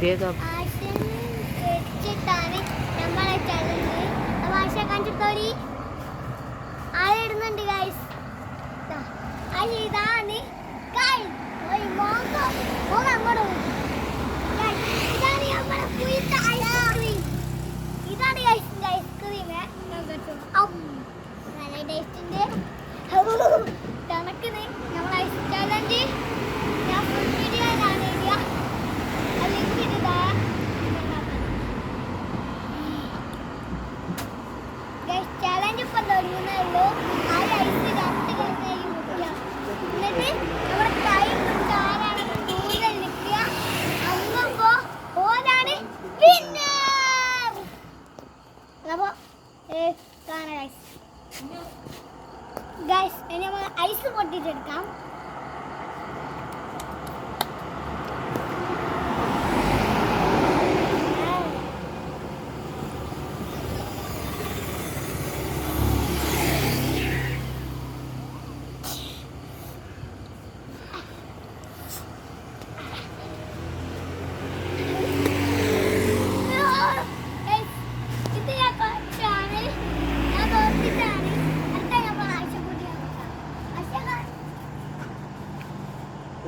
ഇതാണ് ice cream ice cream ടേസ്റ്റിന്റെ കാണാം guys guys ഇനി നമ്മൾ ice പൊട്ടിച്ചെടുക്കാം.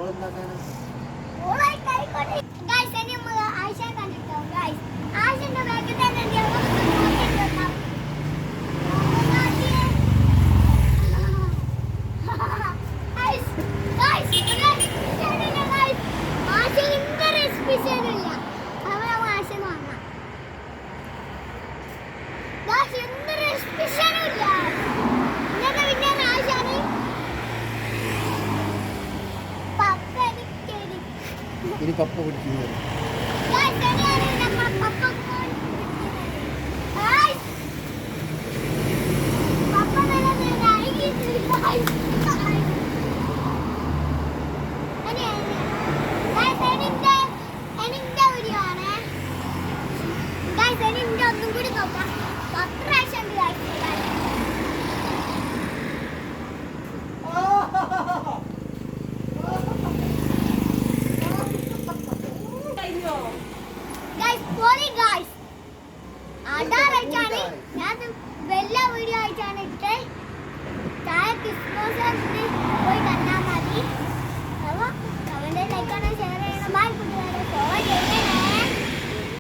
こんな感じ。ini papa kunci. Guys, ini ada papa kunci. അതാറായിട്ടാണ് ഞാൻ വെല്ല വീഡിയോ ആയിട്ടാണ് ഇട്ടേ താഴെ ക്രിസ്മസ് പോയി കണ്ടാൽ മതി.